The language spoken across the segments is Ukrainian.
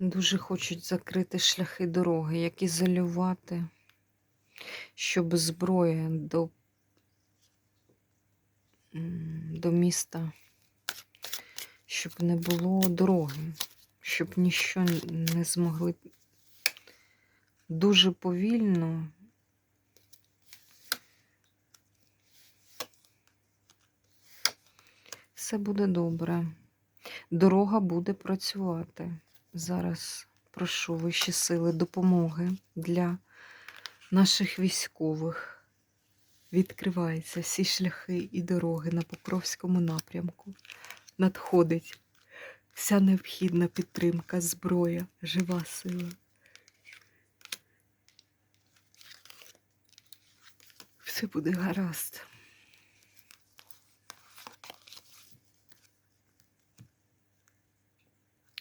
Дуже хочуть закрити шляхи дороги, як ізолювати, щоб зброя до, до міста, щоб не було дороги, щоб ніщо не змогли дуже повільно. Все буде добре. Дорога буде працювати. Зараз прошу вищі сили допомоги для наших військових. Відкриваються всі шляхи і дороги на Покровському напрямку. Надходить вся необхідна підтримка, зброя, жива сила. Все буде гаразд.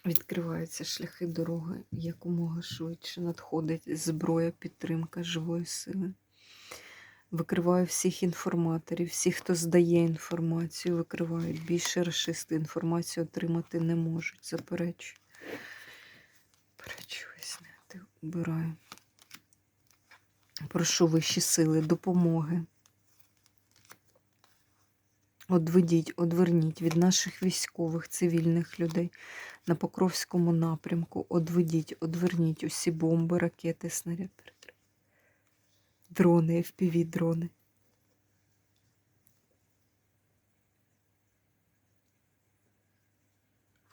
Відкриваються шляхи дороги якомога швидше надходить зброя, підтримка живої сили. Викриваю всіх інформаторів, всіх, хто здає інформацію, викривають. Більше расисти інформацію отримати не можуть. Заперечую. Заперечую, зняти, убираю. Прошу вищі сили, допомоги. Одведіть, одверніть від наших військових, цивільних людей на Покровському напрямку. Одведіть, одверніть усі бомби, ракети, снаряди, дрони, fpv дрони.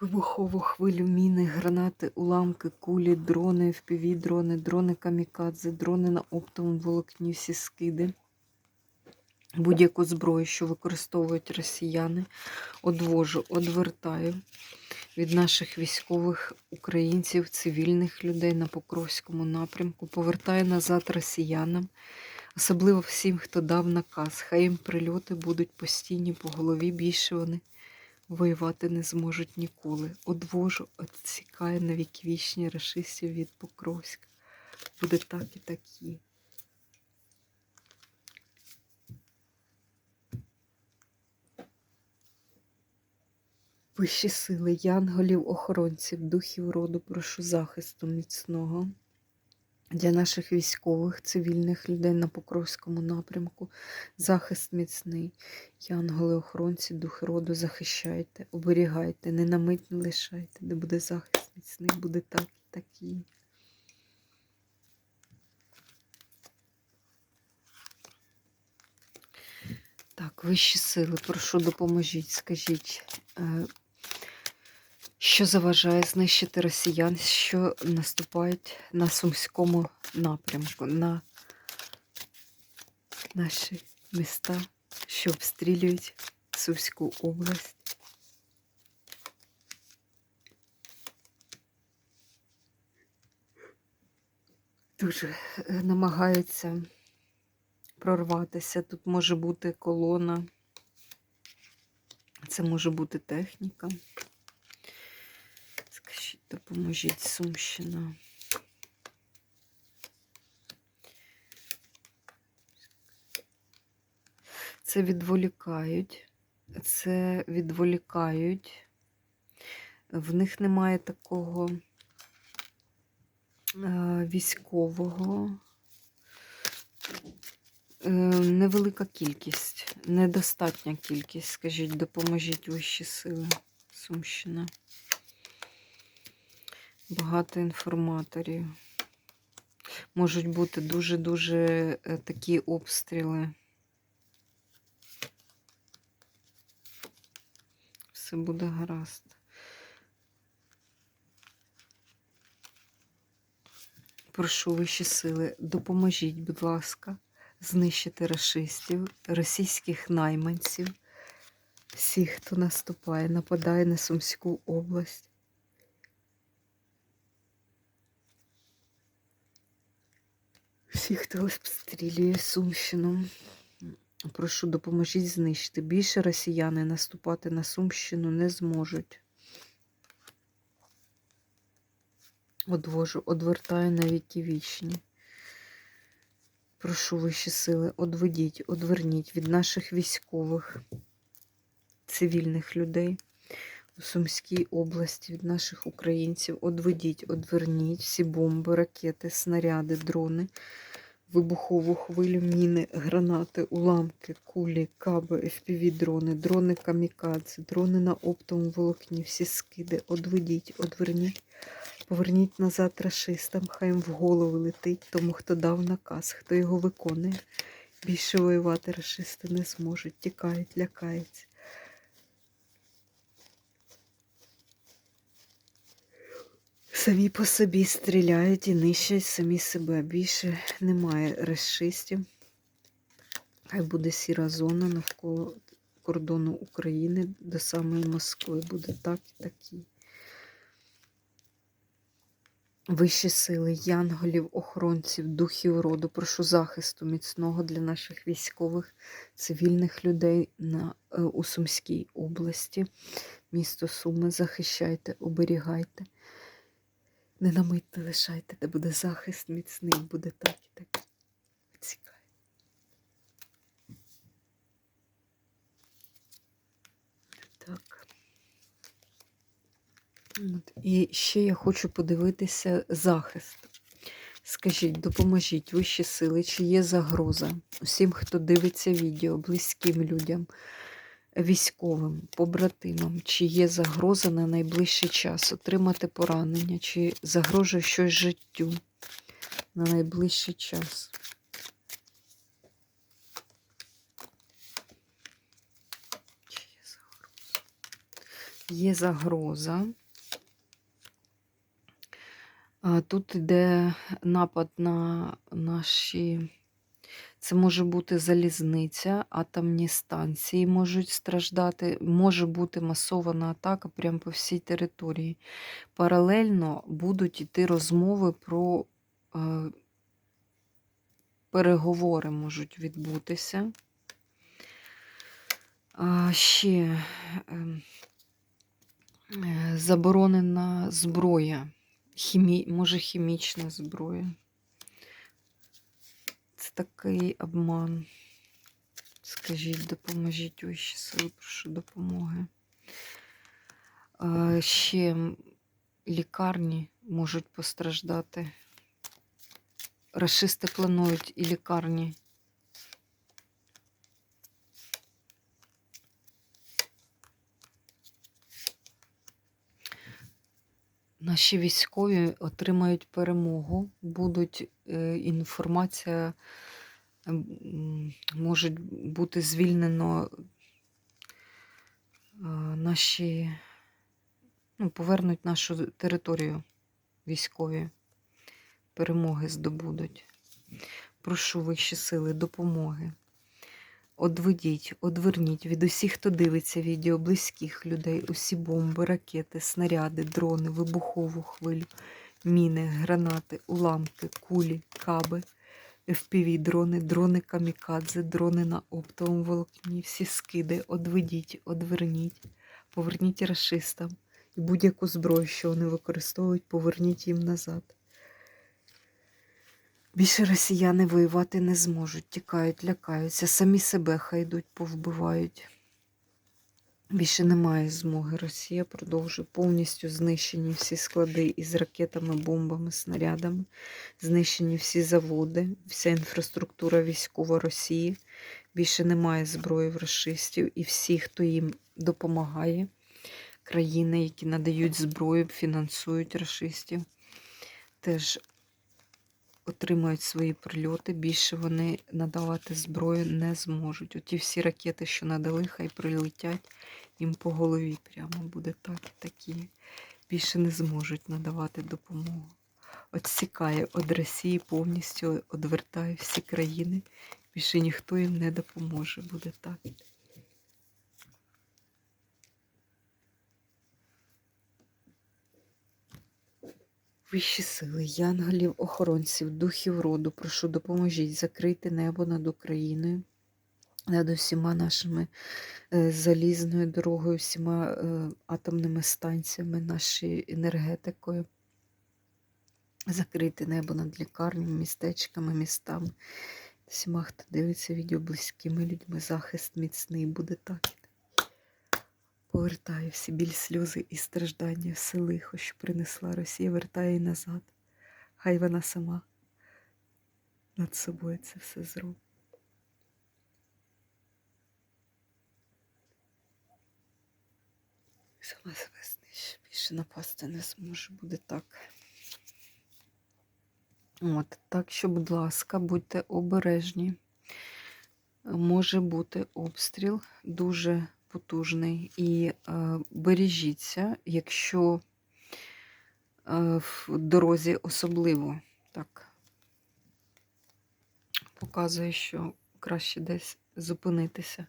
Вибухову хвилю, міни, гранати, уламки, кулі, дрони, fpv дрони, дрони камікадзе, дрони на оптовому волокні, всі скиди будь-яку зброю, що використовують росіяни, одвожу, одвертаю від наших військових українців, цивільних людей на Покровському напрямку, повертаю назад росіянам, особливо всім, хто дав наказ. Хай їм прильоти будуть постійні по голові, більше вони воювати не зможуть ніколи. Одвожу, відсікаю на віки вічні рашистів від Покровська. Буде так і такі. Вищі сили, янголів, охоронців, духів роду, прошу захисту міцного для наших військових, цивільних людей на Покровському напрямку. Захист міцний. Янголи, охоронці, духи роду, захищайте, оберігайте, не на мить не лишайте, де буде захист міцний, буде так і такі. Так, вищі сили, прошу допоможіть, скажіть, е, що заважає знищити росіян, що наступають на Сумському напрямку, на наші міста, що обстрілюють Сумську область. Дуже е, намагаються прорватися. Тут може бути колона, це може бути техніка. Допоможіть Сумщина. Це відволікають, це відволікають. В них немає такого е, військового. Е, невелика кількість, недостатня кількість, скажіть, допоможіть вищі сили, Сумщина. Багато інформаторів. Можуть бути дуже-дуже е, такі обстріли. Все буде гаразд. Прошу вищі сили, допоможіть, будь ласка, знищити расистів, російських найманців, всіх, хто наступає, нападає на Сумську область. Всіх, хто обстрілює Сумщину. Прошу, допоможіть знищити. Більше росіяни наступати на Сумщину не зможуть. Одвожу, одвертаю на віки вічні. Прошу вищі сили, одведіть, одверніть від наших військових, цивільних людей у Сумській області, від наших українців. Одведіть, одверніть всі бомби, ракети, снаряди, дрони, вибухову хвилю, міни, гранати, уламки, кулі, каби, FPV-дрони, дрони камікадзе, дрони на оптовому волокні, всі скиди. Одведіть, одверніть. Поверніть назад рашистам, хай їм в голову летить тому, хто дав наказ, хто його виконує. Більше воювати рашисти не зможуть, тікають, лякаються. Самі по собі стріляють і нищать самі себе. Більше немає расистів. Хай буде сіра зона навколо кордону України до самої Москви. Буде так і такі. Вищі сили, янголів, охоронців, духів роду, прошу захисту міцного для наших військових, цивільних людей на, е, у Сумській області. Місто Суми захищайте, оберігайте. Не на мить не лишайте, де буде захист міцний, буде так і так. Цікаво. Так. От. І ще я хочу подивитися захист. Скажіть, допоможіть вищі сили, чи є загроза усім, хто дивиться відео, близьким людям, військовим, побратимам, чи є загроза на найближчий час отримати поранення, чи загрожує щось життю на найближчий час. Є загроза. Тут йде напад на наші. Це може бути залізниця, атомні станції можуть страждати, може бути масована атака прямо по всій території. Паралельно будуть йти розмови про е, переговори можуть відбутися. А, ще е, е, заборонена зброя. Хімі... Може, хімічна зброя. Такий обман. Скажіть, допоможіть вищі сили, прошу допомоги. Ще лікарні можуть постраждати. Рашисти планують і лікарні. Наші військові отримають перемогу, будуть е, інформація, м, може бути звільнено е, наші, ну, повернуть нашу територію військові, перемоги здобудуть. Прошу вищі сили, допомоги. Одведіть, одверніть від усіх, хто дивиться відео, близьких людей, усі бомби, ракети, снаряди, дрони, вибухову хвилю, міни, гранати, уламки, кулі, каби, FPV, дрони, дрони камікадзе, дрони на оптовому волокні, всі скиди, одведіть, одверніть, поверніть расистам і будь-яку зброю, що вони використовують, поверніть їм назад. Більше росіяни воювати не зможуть, тікають, лякаються, самі себе хай йдуть, повбивають. Більше немає змоги. Росія продовжує повністю знищені всі склади із ракетами, бомбами, снарядами, знищені всі заводи, вся інфраструктура військова Росії. Більше немає зброї в расистів і всі, хто їм допомагає, країни, які надають зброю, фінансують расистів, теж отримають свої прильоти, більше вони надавати зброю не зможуть. Оті всі ракети, що надали, хай прилетять їм по голові. Прямо буде так і такі. Більше не зможуть надавати допомогу. Отсікає від Росії повністю одвертає всі країни Більше ніхто їм не допоможе, буде так. Вищі сили, янголів, охоронців, духів роду, прошу допоможіть закрити небо над Україною, над усіма нашими е, залізною дорогою, всіма е, атомними станціями, нашою енергетикою. Закрити небо над лікарнями, містечками, містами. Всіма, хто дивиться відео близькими людьми, захист міцний буде так. Повертає всі біль, сльози і страждання, все лихо, що принесла Росія, вертає її назад. Хай вона сама над собою це все зробить. Сама себе знищить, більше напасти не зможе, буде так. От, так що, будь ласка, будьте обережні. Може бути обстріл дуже потужний. І е, бережіться, якщо е, в дорозі особливо так показує, що краще десь зупинитися.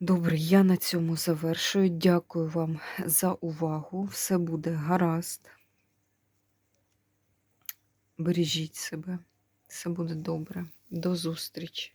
Добре, я на цьому завершую. Дякую вам за увагу. Все буде гаразд. Бережіть себе. Все буде добре. До зустрічі.